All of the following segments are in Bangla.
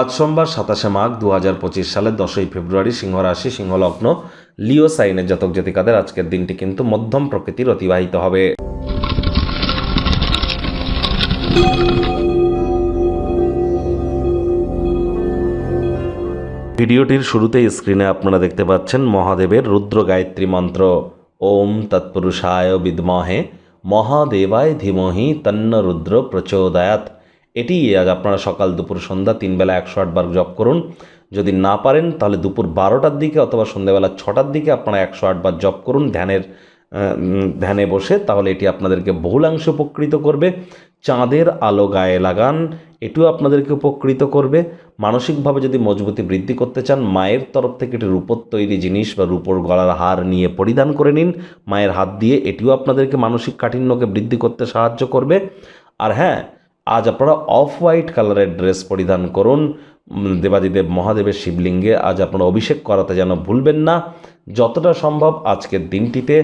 আজ সোমবার সাতাশে মাঘ দু হাজার পঁচিশ সালের দশই ফেব্রুয়ারি সিংহ রাশি সিংহলগ্ন লিও সাইনের জাতক জাতিকাদের আজকের দিনটি কিন্তু মধ্যম প্রকৃতির অতিবাহিত হবে। ভিডিওটির শুরুতে স্ক্রিনে আপনারা দেখতে পাচ্ছেন মহাদেবের রুদ্র গায়ত্রী মন্ত্র। ওম তৎপুরুষায় বিদ্মহে। মহাদেবায় ধীমহি তন্ন রুদ্র প্রচোদয়াত এটি আজ আপনারা সকাল দুপুর সন্ধ্যা তিন বেলা একশো আটবার জপ করুন। যদি না পারেন, তাহলে দুপুর বারোটার দিকে অথবা সন্ধ্যাবেলা ছটার দিকে আপনারা একশো আটবার জপ করুন ধ্যানের ধ্যানে বসে, তাহলে এটি আপনাদেরকে বহুলাংশ উপকৃত করবে। চাঁদের আলো গায়ে লাগান, এটিও আপনাদেরকে উপকৃত করবে। মানসিকভাবে যদি মজবুতি বৃদ্ধি করতে চান, মায়ের তরফ থেকে একটি রূপোর তৈরি জিনিস বা রূপোর গলার হার নিয়ে পরিধান করে নিন। মায়ের হাত দিয়ে এটিও আপনাদেরকে মানসিক কাঠিন্যকে বৃদ্ধি করতে সাহায্য করবে। আর হ্যাঁ আজ আপনারা অফ হোয়াইট কালারের ড্রেস পরিধান করুন। দেবাদিদেব মহাদেবের শিবলিঙ্গে আজ আপনারা অভিষেক করাতে যেন ভুলবেন না। যতটা সম্ভব আজকের দিনটিতে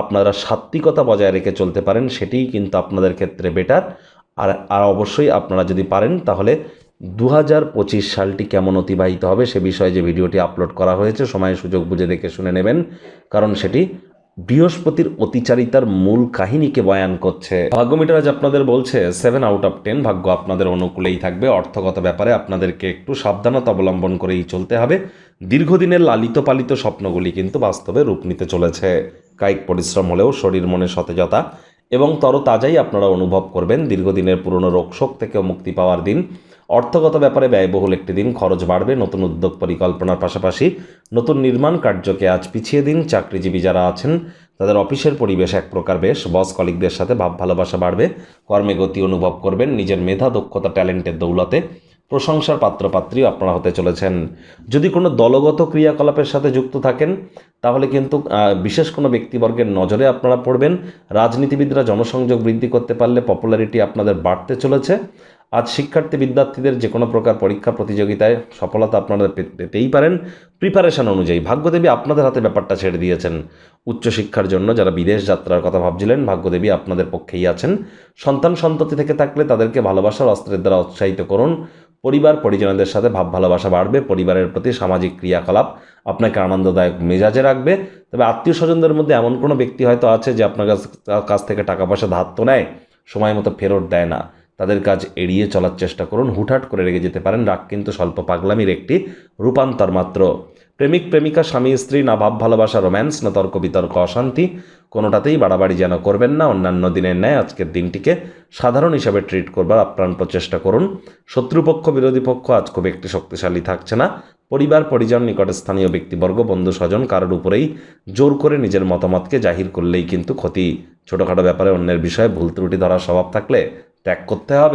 আপনারা সাত্বিকতা বজায় রেখে চলতে পারেন, সেটিই কিন্তু আপনাদের ক্ষেত্রে বেটার। আর আর অবশ্যই আপনারা যদি পারেন, তাহলে দু হাজার পঁচিশ সালটি কেমন অতিবাহিত হবে সে বিষয়ে যে ভিডিওটি আপলোড করা হয়েছে, সময় সুযোগ বুঝে দেখে শুনে নেবেন। কারণ সেটি বৃহস্পতির অতিচারিতার মূল কাহিনীকে বয়ান করছে। ভাগ্যমিটার আজ আপনাদের বলছে সেভেন আউট অফ টেন ভাগ্য আপনাদের অনুকূলেই থাকবে। অর্থগত ব্যাপারে আপনাদেরকে একটু সাবধানতা অবলম্বন করেই চলতে হবে। দীর্ঘদিনের লালিত পালিত স্বপ্নগুলি কিন্তু বাস্তবে রূপ নিতে চলেছে। কায়িক পরিশ্রম হলেও শরীর মনে সতেজতা এবং তরতাজাই আপনারা অনুভব করবেন। দীর্ঘদিনের পুরনো রোগশোক থেকেও মুক্তি পাওয়ার দিন অর্থগত ব্যাপারে ব্যয়বহুল একটি দিন, খরচ বাড়বে, নতুন উদ্যোগ পরিকল্পনার পাশাপাশি নতুন নির্মাণ কার্যকে আজ পিছিয়ে দিন চাকরিজীবী যারা আছেন। তাদের অফিসের পরিবেশ এক প্রকার বেশ, বস কলিকদের সাথে ভাব ভালোবাসা বাড়বে, কর্মে গতি অনুভব করবেন, নিজের মেধা, দক্ষতা, ট্যালেন্টের দৌলতে প্রশংসার পাত্রপাত্রী আপনারা হতে চলেছেন। যদি কোনো দলগত ক্রিয়াকলাপের সাথে যুক্ত থাকেন, তাহলে কিন্তু বিশেষ কোনো ব্যক্তিবর্গের নজরে আপনারা পড়বেন। রাজনীতিবিদরা জনসংযোগ বৃদ্ধি করতে পারলে পপুলারিটি আপনাদের বাড়তে চলেছে। আজ শিক্ষার্থী বিদ্যার্থীদের যে কোনো প্রকার পরীক্ষা প্রতিযোগিতায় সফলতা আপনারা পেতেই পারেন। প্রিপারেশন অনুযায়ী ভাগ্যদেবী আপনাদের হাতে ব্যাপারটা ছেড়ে দিয়েছেন। উচ্চশিক্ষার জন্য যারা বিদেশ যাত্রার কথা ভাবছিলেন, ভাগ্যদেবী আপনাদের পক্ষেই আছেন। সন্তান সন্ততি থেকে থাকলে তাদেরকে ভালোবাসার অস্ত্রের দ্বারা উৎসাহিত করুন। পরিবার পরিজনদের সাথে ভাব ভালোবাসা বাড়বে। পরিবারের প্রতি সামাজিক ক্রিয়াকলাপ আপনাকে আনন্দদায়ক মেজাজে রাখবে। তবে আত্মীয় স্বজনদের মধ্যে এমন কোনো ব্যক্তি হয়তো আছে যে আপনার কাছ থেকে টাকা পয়সা ধার তো নেয়। সময় মতো ফেরত দেয় না। তাদের কাজ এড়িয়ে চলার চেষ্টা করুন। হুটহাট করে রেগে যেতে পারেন। রাগ কিন্তু স্বল্প পাগলামির একটি রূপান্তর মাত্র। প্রেমিক, প্রেমিকা, স্বামী, স্ত্রী না ভাব ভালোবাসা, রোম্যান্স না তর্ক বিতর্ক, অশান্তি, কোনোটাতেই বাড়াবাড়ি যেন করবেন না। অন্যান্য দিনের ন্যায় আজকের দিনটিকে সাধারণ হিসাবে ট্রিট করবার আপ্রাণ প্রচেষ্টা করুন। শত্রুপক্ষ, বিরোধী পক্ষ আজ খুব একটি শক্তিশালী থাকছে না। পরিবার, পরিজন, নিকট স্থানীয় ব্যক্তিবর্গ, বন্ধু, স্বজন কারোর উপরেই জোর করে নিজের মতামতকে জাহির করলেই কিন্তু ক্ষতি। ছোটোখাটো ব্যাপারে অন্যের বিষয়ে ভুল ত্রুটি ধরার স্বভাব থাকলে ত্যাগ করতে হবে।